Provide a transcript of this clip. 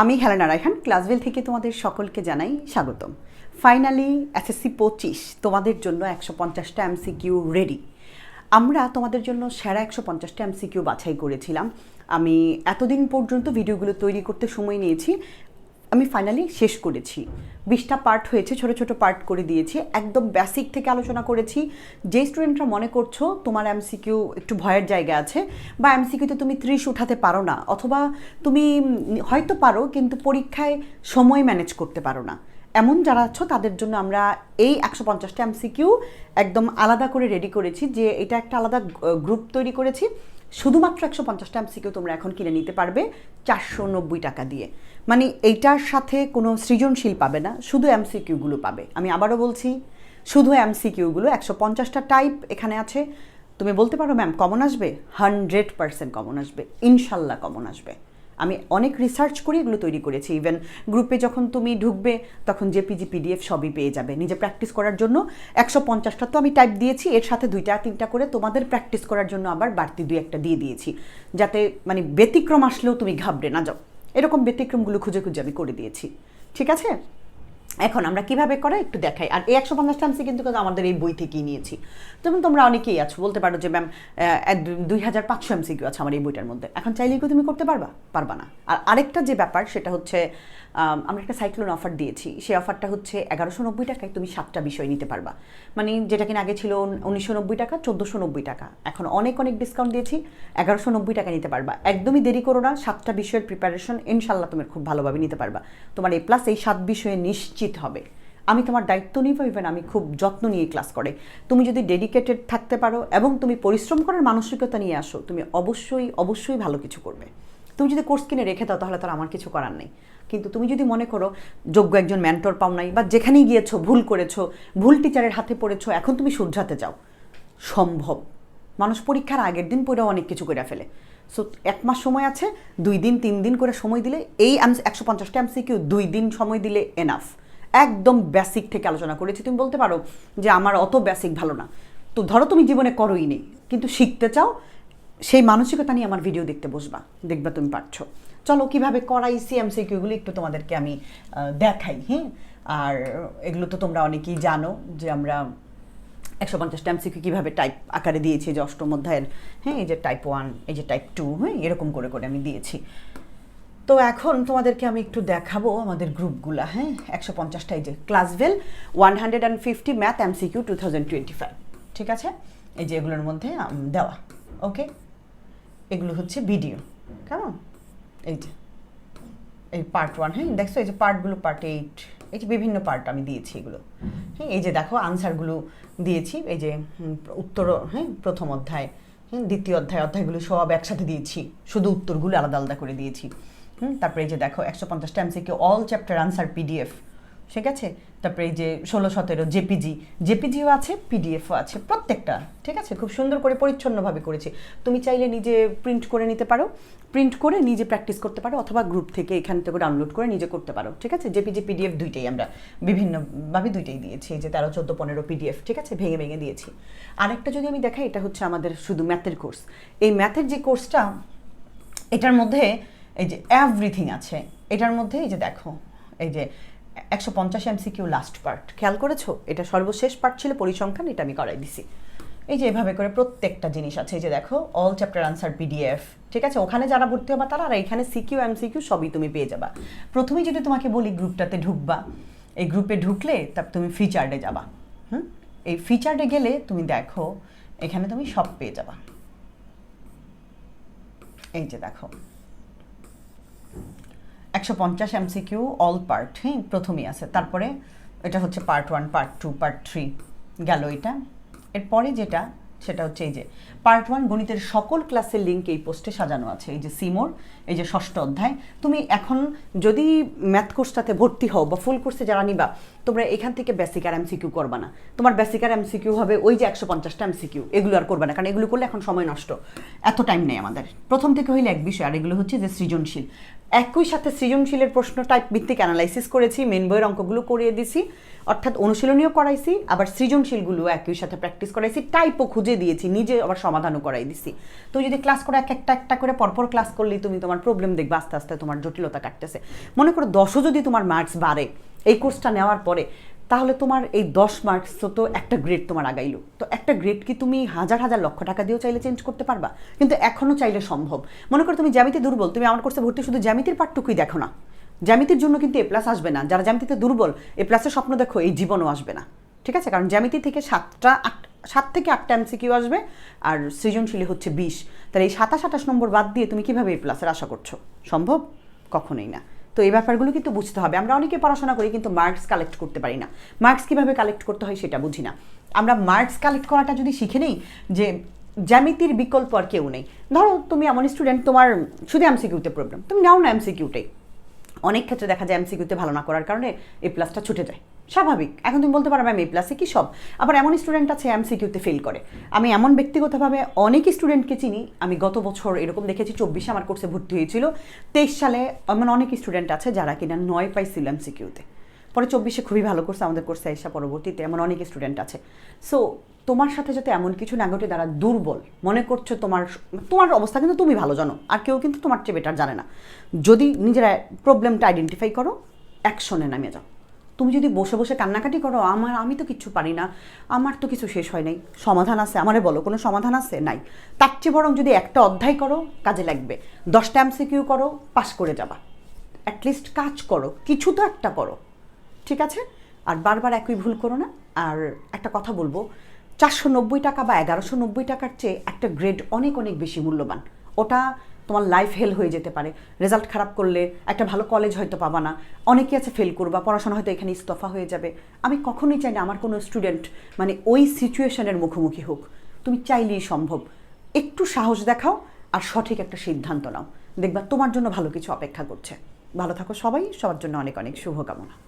আমি হেলেনা রায়হান, ক্লাসভেল থেকে তোমাদের সকলকে জানাই স্বাগতম। ফাইনালি এসএসসি পঁচিশ, তোমাদের জন্য একশো পঞ্চাশটা এমসিকিউ রেডি আমরা তোমাদের জন্য সেরা একশো পঞ্চাশটা এমসিকিউ বাছাই করেছিলাম। আমি এতদিন পর্যন্ত ভিডিওগুলো তৈরি করতে সময় নিয়েছি আমি ফাইনালি শেষ করেছি। বিশটা পার্ট হয়েছে, ছোট ছোট পার্ট করে দিয়েছি। একদম বেসিক থেকে আলোচনা করেছি। যে স্টুডেন্টরা মনে করছ তোমার এমসিকিউ একটু ভয়ের জায়গা আছে বা এমসিকিউতে তুমি ত্রিশ উঠাতে পারো না অথবা তুমি হয়তো পারো কিন্তু পরীক্ষায় সময় ম্যানেজ করতে পারো না। এমন যারা আছো তাদের জন্য আমরা এই একশো পঞ্চাশটা এমসিকিউ একদম আলাদা করে রেডি করেছি যে এটা একটা আলাদা গ্রুপ তৈরি করেছি। শুধুমাত্র একশো পঞ্চাশটা এমসিকিউ তোমরা এখন কিনে নিতে পারবে চারশো নব্বই টাকা দিয়ে। মানে এইটার সাথে কোনো সৃজনশীল পাবে না, শুধু এমসিকিউগুলো পাবে। আমি আবারও বলছি, শুধু এমসিকিউগুলো একশো পঞ্চাশটা টাইপ এখানে আছে। তুমি বলতে পারো ম্যাম কমন আসবে? হান্ড্রেড পার্সেন্ট কমন আসবে। ইনশাল্লাহ কমন আসবে। আমি অনেক রিসার্চ করে, এগুলো তৈরি করেছি। ইভেন গ্রুপে যখন তুমি ঢুকবে, তখন জেপিজি পিডিএফ সবই পেয়ে যাবে। নিজে প্র্যাকটিস করার জন্য একশো পঞ্চাশটা তো আমি টাইপ দিয়েছি, এর সাথে দুইটা, তিনটা করে তোমাদের প্র্যাকটিস করার জন্য আবার বাড়তি দুই একটা দিয়ে দিয়েছি। যাতে মানে ব্যতিক্রম আসলেও তুমি ঘাবড়ে না যাও। এরকম ব্যতিক্রমগুলো খুঁজে খুঁজে আমি করে দিয়েছি। ঠিক আছে? এখন আমরা কীভাবে করে একটু দেখাই। আর এই একশো পঞ্চাশটা এমসি কিন্তু আমাদের এই বই থেকেই নিয়েছি। যেমন তোমরা অনেকেই আছো বলতে পারো যে ম্যাম দুই হাজার পাঁচশো এমসি কিউ আছে আমার এই বইটার মধ্যে। এখন চাইলেই তুমি করতে পারবা? পারবা না। আর আরেকটা যে ব্যাপার সেটা হচ্ছে আম, আমরা একটা সাইক্লোন অফার দিয়েছি। সেই অফারটা হচ্ছে এগারোশো নব্বই টাকায় তুমি সাতটা বিষয় নিতে পারবা। মানে যেটা কিনা আগে ছিল উনিশশো নব্বই টাকা চোদ্দোশো নব্বই টাকা। এখন অনেক অনেক ডিসকাউন্ট দিয়েছি এগারোশো নব্বই টাকা নিতে পারবা। একদমই দেরি করো না সাতটা বিষয়ের প্রিপারেশন ইনশাল্লাহ তুমি খুব ভালোভাবে নিতে পারবা। তোমার এই প্লাস এই সাত বিষয়ে নিশ্চিত হবে। আমি তোমার দায়িত্ব নিব ইভেন আমি খুব যত্ন নিয়ে ক্লাস করে। তুমি যদি ডেডিকেটেড থাকতে পারো এবং তুমি পরিশ্রম করার মানসিকতা নিয়ে আসো, তুমি অবশ্যই অবশ্যই ভালো কিছু করবে। তুমি যদি কোর্স কিনে রেখে দাও, তাহলে তার আমার কিছু করার নেই। কিন্তু তুমি যদি মনে করো, যোগ্য একজন মেন্টর পাও নাই বা যেখানেই গিয়েছো, ভুল করেছ, ভুল টিচারের হাতে পড়েছো, এখন তুমি শুধরাতে যাও সম্ভব। মানুষ পরীক্ষার আগের দিন পড়েও অনেক কিছু করে ফেলে। সো এক মাস সময় আছে, দুই দিন, তিন দিন করে সময় দিলে, এই একশো পঞ্চাশটা এমসি কিউ দুই দিন সময় দিলে এনাফ একদম বেসিক থেকে আলোচনা করেছি। তুমি বলতে পারো যে আমার অত বেসিক ভালো না। তো ধরো তুমি জীবনে করোই নেই, কিন্তু শিখতে চাও, সেই মানসিকতা নিয়ে আমার ভিডিও দেখতে বসবা। দেখবা তুমি পারছ। চলো কীভাবে করাইছি এমসিকিউগুলো একটু তোমাদেরকে আমি দেখাই হ্যাঁ? আর এগুলো তো তোমরা অনেকেই জানো যে আমরা একশো পঞ্চাশটা এমসিকিউ কীভাবে টাইপ আকারে দিয়েছি, যে অষ্টম অধ্যায়ের হ্যাঁ? এই যে টাইপ ওয়ান এই যে টাইপ টু হ্যাঁ? এরকম করে করে আমি দিয়েছি। তো এখন তোমাদেরকে আমি একটু দেখাবো আমাদের গ্রুপগুলো হ্যাঁ? একশো পঞ্চাশটা এই যে ক্লাসভেল, one hundred and fifty math MCQ two thousand twenty five, ঠিক আছে? এই যে এগুলোর মধ্যে দেওয়া, ওকে? এগুলো হচ্ছে ভিডিও, কেমন? এই যে, এই পার্ট ওয়ান হ্যাঁ? দেখছ, এই যে পার্টগুলো, পার্ট এইট, এই যে বিভিন্ন পার্ট আমি দিয়েছি এগুলো হ্যাঁ? এই যে দেখো, আনসারগুলো দিয়েছি, এই যে উত্তর হ্যাঁ? প্রথম অধ্যায় হ্যাঁ? দ্বিতীয় অধ্যায়, অধ্যায়গুলো সব একসাথে দিয়েছি, শুধু উত্তরগুলো আলাদা আলাদা করে দিয়েছি। হুম, তারপরে এই যে দেখো, একশো পঞ্চাশটা MCQ all chapter answer PDF ঠিক আছে? তারপরে এই যে ষোলো, সতেরো জেপিজি জেপিজিও আছে পিডিএফও আছে, প্রত্যেকটা। ঠিক আছে? খুব সুন্দর করে পরিচ্ছন্নভাবে করেছি। তুমি চাইলে নিজে প্রিন্ট করে নিতে পারো। প্রিন্ট করে নিজে প্র্যাকটিস করতে পারো, অথবা গ্রুপ থেকে এখান থেকে ডাউনলোড করে নিজে করতে পারো। ঠিক আছে? জেপিজি পিডিএফ দুইটাই আমরা বিভিন্নভাবে দুইটাই দিয়েছি। যে তেরো, চোদ্দ, পনেরো পিডিএফ ঠিক আছে? ভেঙে ভেঙে দিয়েছি। আরেকটা যদি আমি দেখাই, এটা হচ্ছে আমাদের শুধু ম্যাথের কোর্স এই ম্যাথের যে কোর্সটা এটার মধ্যে এই যে এভরিথিং আছে, এটার মধ্যে এই যে দেখো, এই যে একশো পঞ্চাশ এমসিকিউ লাস্ট পার্ট খেয়াল করেছ? এটা সর্বশেষ পার্ট ছিল, পরিসংখ্যান এটা আমি করাই দিছি। এই যে এভাবে করে প্রত্যেকটা জিনিস আছে, এই যে দেখো অল চ্যাপ্টার আনসার পিডিএফ ঠিক আছে? ওখানে যারা ভর্তি হবা তারা, আর এখানে সিকিউ এম সিকিউ সবই তুমি পেয়ে যাবা। প্রথমেই যদি তোমাকে বলি গ্রুপটাতে ঢুকবা, এই গ্রুপে ঢুকলে তার তুমি ফিচার্ডে যাবা, হুম? এই ফিচার্ডে গেলে তুমি দেখো, এখানে তুমি সব পেয়ে যাবা। এই যে দেখো একশো পঞ্চাশ এমসিকিউ অল পার্ট হ্যাঁ প্রথমেই আছে। তারপরে এটা হচ্ছে part one part two part three গেল এটা। এরপরে যেটা সেটা হচ্ছে এই যে পার্ট ওয়ান গণিতের সকল ক্লাসের লিঙ্ক এই পোস্টে সাজানো আছে। এই যে সিমোর এই যে ষষ্ঠ অধ্যায়। তুমি এখন যদি ম্যাথ কোর্সটাতে ভর্তি হও বা ফুল কোর্সে যারা নিবা, তোমরা এখান থেকে বেসিক আর এমসিকিউ করবা না। তোমার বেসিক আর এমসিকিউ হবে ওই যে একশো পঞ্চাশটা এমসিকিউ এগুলো আর করবে না, কারণ এগুলো করলে এখন সময় নষ্ট। এত টাইম নেই আমাদের। প্রথম থেকে হইলে এক বিষয়, আর এগুলো হচ্ছে যে সৃজনশীল। একই সাথে সৃজনশীলের প্রশ্ন টাইপ ভিত্তিক অ্যানালাইসিস করেছি মেন বইয়ের অঙ্কগুলো করিয়ে দিছি, অর্থাৎ অনুশীলনীয় করাইছি, আবার সৃজনশীলগুলো একই সাথে প্র্যাকটিস করাইছি টাইপও খুঁজে খুঁজে দিয়েছি, নিজে আবার সমাধানও করাই দিছি। তো যদি ক্লাস করে এক একটা একটা করে পরপর ক্লাস করলেই তুমি তোমার প্রবলেম দেখবে, আস্তে আস্তে তোমার জটিলতা কাটতেছে। মনে করো দশও যদি তোমার মার্কস বাড়ে, এই কোর্সটা নেওয়ার পরে, তাহলে তোমার এই দশ মার্কস তো একটা গ্রেড তোমার আগাইলো। তো একটা গ্রেড কি তুমি হাজার হাজার লক্ষ টাকা দিয়েও চাইলে চেঞ্জ করতে পারবা? কিন্তু এখনও চাইলে সম্ভব। মনে করো তুমি জ্যামিতি দুর্বল, তুমি আমার কোর্সে ভর্তি শুধু জ্যামিতির পাঠটুকুই দেখো না। জ্যামিতির জন্য কিন্তু এ প্লাস আসবে না। যারা জ্যামিতিতে দুর্বল এ প্লাসের স্বপ্ন দেখো, এই জীবনও আসবে না। ঠিক আছে? কারণ জ্যামিতি থেকে সাতটা আট সাত থেকে আটটা এমসিকিউ আসবে আর সৃজনশীলী হচ্ছে বিশ। তাহলে এই সাতাশ, আঠাশ নম্বর বাদ দিয়ে তুমি কীভাবে এ প্লাসের আশা করছ? সম্ভব? কখনোই না। তো এই ব্যাপারগুলো কিন্তু বুঝতে হবে। আমরা অনেকে পড়াশোনা করি কিন্তু মার্কস কালেক্ট করতে পারি না। মার্কস কীভাবে কালেক্ট করতে হয় সেটা বুঝি না। আমরা মার্কস কালেক্ট করাটা যদি শিখে নেই যে জ্যামিতির বিকল্প আর কেউ নেই। ধরো তুমি এমন স্টুডেন্ট তোমার শুধু এমসিকিউতে প্রবলেম তুমি নাও না এমসিকিউটাই অনেক ক্ষেত্রে দেখা যায় এমসিকিউতে ভালো না করার কারণে এ প্লাসটা ছুটে যায়। স্বাভাবিক। এখন তুমি বলতে পারো, ম্যাম এ প্লাসে কি সব? আবার এমন স্টুডেন্ট আছে এমসিকিউতে ফেল করে। আমি এমন ব্যক্তিগতভাবে অনেক স্টুডেন্টকে চিনি, আমি গত বছর এরকম দেখেছি, চব্বিশে আমার কোর্সে ভর্তি হয়েছিল। তেইশ সালে এমন অনেক স্টুডেন্ট আছে যারা কিনা নয় পাইছিল এমসিকিউতে পরে চব্বিশে খুবই ভালো করছে আমাদের কোর্সে এসে পরবর্তীতে, এমন অনেক স্টুডেন্ট আছে। সো তোমার সাথে যাতে এমন কিছু না ঘটে, তারা দুর্বল। মনে করছ তোমার তোমার অবস্থা কিন্তু তুমি ভালো জানো, আর কেউ কিন্তু তোমার চেয়ে বেটার জানে না। যদি নিজেরা প্রবলেমটা আইডেন্টিফাই করো অ্যাকশনে নামে যাও। তুমি যদি বসে বসে কান্নাকাটি করো, আমার, আমি তো কিচ্ছু পারি না, আমার তো কিছু শেষ হয় নাই, সমাধান আছে, আমারে বলো, কোনো সমাধান আছে? নাই। তার চেয়ে বরং যদি একটা অধ্যায় করো, কাজে লাগবে। দশটা এমসিকিউ করো পাস করে যাবা। অ্যাটলিস্ট কাজ করো, কিছু তো একটা করো। ঠিক আছে? আর বারবার একই ভুল করো না। আর একটা কথা বলব চারশো নব্বই টাকা বা এগারোশো নব্বই টাকার চেয়ে একটা গ্রেড অনেক অনেক বেশি মূল্যবান। ওটা তোমার লাইফ হেল হয়ে যেতে পারে। রেজাল্ট খারাপ করলে একটা ভালো কলেজ হয়তো পাবা না। অনেকে আছে ফেল করবা, পড়াশোনা হয়তো এখানে ইস্তফা হয়ে যাবে। আমি কখনোই চাই না আমার কোনো স্টুডেন্ট মানে ওই সিচুয়েশনের মুখোমুখি হোক। তুমি চাইলেই সম্ভব। একটু সাহস দেখাও আর সঠিক একটা সিদ্ধান্ত নাও। দেখবা তোমার জন্য ভালো কিছু অপেক্ষা করছে। ভালো থাকো সবাই। সবার জন্য অনেক অনেক শুভকামনা।